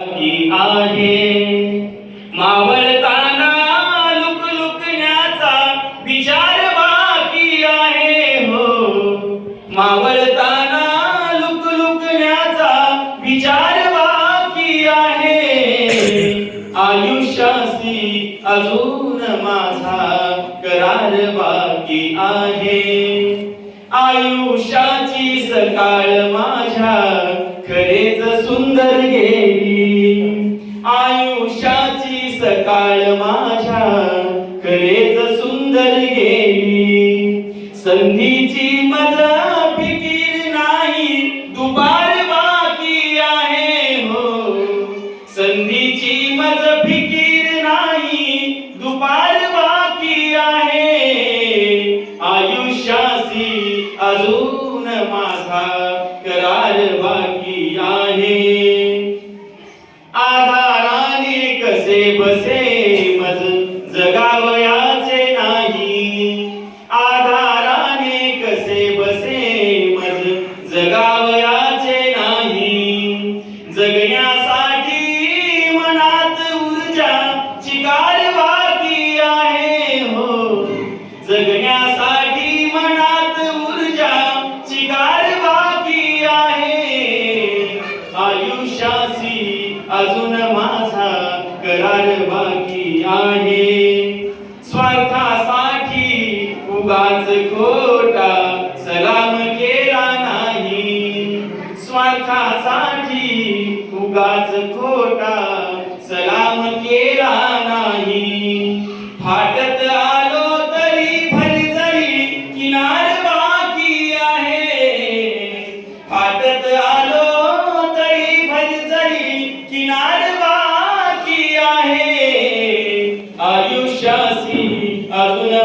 आहे. मावळताना लुक लुकण्याचा विचार बाकी आहे हो. मावळताना लुक लुकण्याचा विचार बाकी आहे. आयुष्याशी अजून माझा करार बाकी आहे. आयुष्याची सकाळ माझ्या खरेच सुंदर गेली. आयुष्याची सकाळ माझ्या खरेच सुंदर गेली. संधीची मजा आधाराने कसे बसे? आहे. स्वार्थासाठी उगाच खोटा सलाम केला नाही. स्वार्थासाठी उगाच खोटा सलाम केला नाही.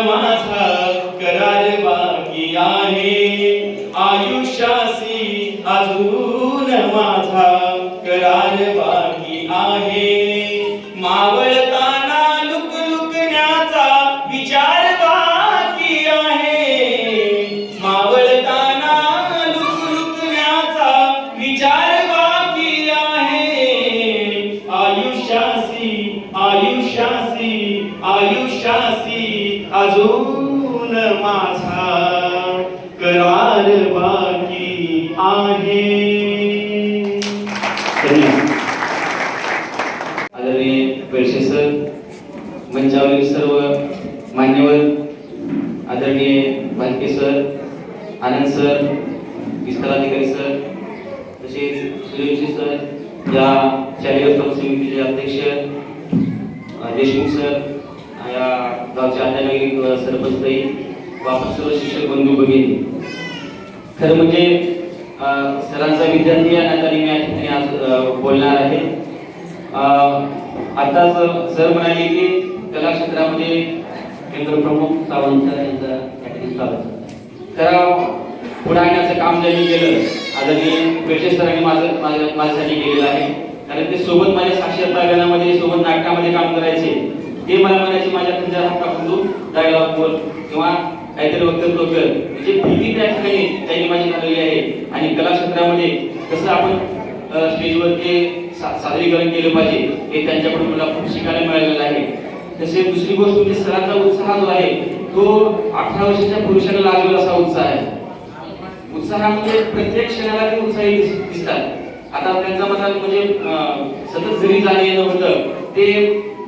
माझा करार बाकी आहे आयुष्याशी अजून माझा करार बाकी अजून माझा करार बाकी आहे. आदरणीय सर मंचावरील सर्व मान्यवर आदरणीय भालके सर आनंद सर विस्ताराधिकारी सर तसेच सूर्यवंशी सर या शालेय समितीचे अध्यक्ष देशमुख सर या गावच्या अध्यात्मिक सरपंचताई वापस सर्व शिक्षक बंधू भगिनी. खरं म्हणजे सरांचा विद्यार्थी या नात्याने मी या ठिकाणी आज बोलणार आहे. आताच सर म्हणाले की कला क्षेत्रामध्ये केंद्र प्रमुख सावंत यांचा या ठिकाणी स्वागत. खरं पुढे आणण्याचं काम ज्यांनी केलं आदरणीय पेशे सरांनी माझं माझ्या माझ्यासाठी केलेलं आहे. कारण ते सोबत माझ्या साक्षरता गाण्यामध्ये सोबत नाटकामध्ये काम करायचे. ते मला म्हणायचे माझ्या तुमच्या हात टाकून डायलॉग बोल किंवा काहीतरी वक्तव्य कर म्हणजे भीती त्या ठिकाणी त्यांनी माझी घालवली आहे. आणि कला क्षेत्रामध्ये कसं आपण स्टेजवर ते सा- सादरीकरण केलं पाहिजे हे त्यांच्याकडून मला खूप शिकायला मिळालेलं आहे. तसे दुसरी गोष्ट म्हणजे सरांचा उत्साह जो आहे तो अठरा वर्षाच्या पुरुषाला लागलेला असा उत्साह आहे. उत्साहामध्ये म्हणजे प्रत्येक क्षणाला ते उत्साही दिस- दिसतात. आता त्यांचा मला म्हणजे सतत घरी जाणे येणं होतं ते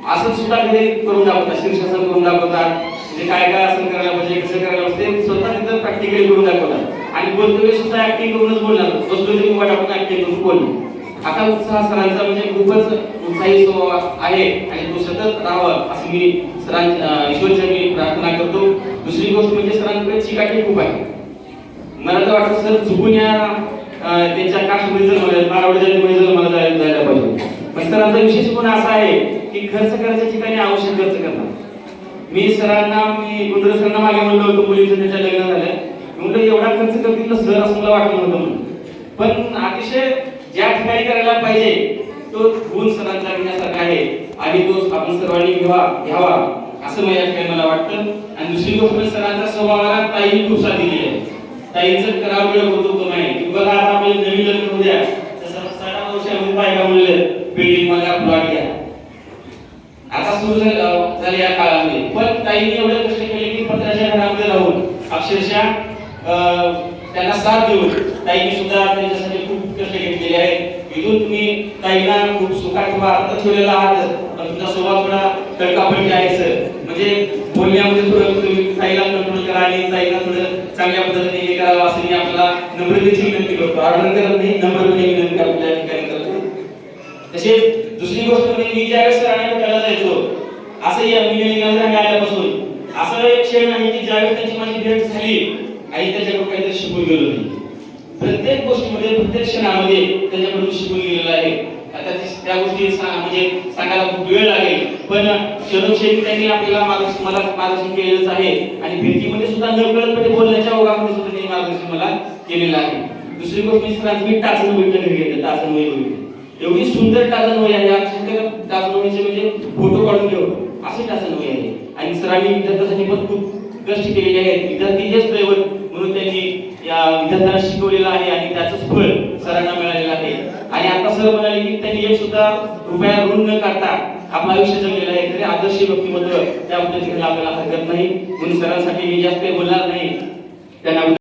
असं सुद्धा घरी करून दाखवतात शीर्षासन करून दाखवतात. म्हणजे काय काय असं करायला पाहिजे कसं करायला पाहिजे ते स्वतः तिथं प्रॅक्टिकली करून दाखवतात. आणि बोलतो सुद्धा ऍक्टिंग करूनच बोलणार बसलो तरी उभा टाकून ऍक्टिंग करून बोलणं आता उत्साह सरांचा म्हणजे खूपच उत्साही स्वभाव आहे आणि तो सतत राहावा असं मी सरां ईश्वरच्या मी प्रार्थना करतो. दुसरी गोष्ट म्हणजे सरांकडे चिकाटी खूप आहे. मला तर वाटतं सर चुकून या त्यांच्या कास्टमध्ये जर मला मारावडी जातीमध्ये जर मला जायला जायला पाहिजे. पण सरांचा विशेष गुण असा आहे की खर्च करायच्या ठिकाणी आवश्यक खर्च करणार. मी सरांना मी गुंडर सरांना मागे म्हणलं होतं मुलीचं त्याच्या लग्न झालं. म्हणलं एवढा खर्च करतील ना सर असं मला वाटलं नव्हतं म्हणून. पण अतिशय ज्या ठिकाणी करायला पाहिजे तो गुण सरांचा घेण्यासारखा आहे. आणि तो आपण सर्वांनी घ्यावा घ्यावा असं माझ्या ठिकाणी मला वाटतं. आणि दुसरी गोष्ट म्हणजे सरांच्या स्वभावाला ताई खूप साथ दिली आहे. ताईचं करावं वेळ होतो तो नाही बघा आता आपल्याला नवीन लग्न होऊ द्या. तसं साडा वर्ष आम्ही म्हणलं अक्षरशः अं, त्यांना साथ देऊन ताईने सुद्धा त्यांच्यासाठी खूप कष्ट घेतलेले आहेत. इथून तुम्ही ताईला खूप सुखात किंवा अर्थ ठेवलेला आहात. पण तुमचा स्वभाव थोडा तडकाफडकी आहे सर. म्हणजे बोलण्यामध्ये थोडं तुम्ही ताईला कंट्रोल करा आणि ताईला थोडं चांगल्या पद्धतीने हे करावं असं मी आपला नम्रतेची विनंती करतो. आग्रह करत नाही नम्रतेची विनंती आपल्या ठिकाणी करतो. तसेच दुसरी गोष्ट म्हणजे मी ज्यावेळेस सरांना भेटायला जायचो असंही या आल्यापासून शिक्षण आणि ती ज्यावेळेस त्यांची माझी भेट झाली. आई त्याच्याकडून काहीतरी शिकून गेलो नाही. प्रत्येक गोष्टीमध्ये प्रत्येक क्षणामध्ये त्याच्याकडून शिकून गेलेलं आहे. आता त्या गोष्टी म्हणजे सांगायला खूप वेळ लागेल. पण क्षणोक्षणी त्यांनी आपल्याला मार्गदर्शन मला मार्गदर्शन केलेलंच आहे. आणि भेटीमध्ये सुद्धा नकळतपणे बोलण्याच्या ओघामध्ये सुद्धा त्यांनी मार्गदर्शन मला केलेलं आहे. दुसरी गोष्ट मी सरांचं मी टाचण वही घरी घेतलं टाचण वही एवढी सुंदर टाचण वही आहे. अक्षरशः टाचण वहीचे म्हणजे फोटो काढून ठेव. असे टाचण सरांनी विद्यार्थ्यांसाठी पण खूप कष्ट केलेले आहेत. विद्यार्थी हेच दैवत म्हणून त्यांनी या विद्यार्थ्यांना शिकवलेलं आहे आणि त्याचंच फळ सरांना मिळालेलं आहे. आणि आता सर म्हणाले की त्यांनी एक सुद्धा रुपया ऋण न काढता आपलं आयुष्य जगलेलं आहे. तरी आदर्श व्यक्तिमत्व त्या पद्धतीने आपल्याला हरकत नाही. म्हणून सरांसाठी मी जास्त बोलणार नाही. त्यांना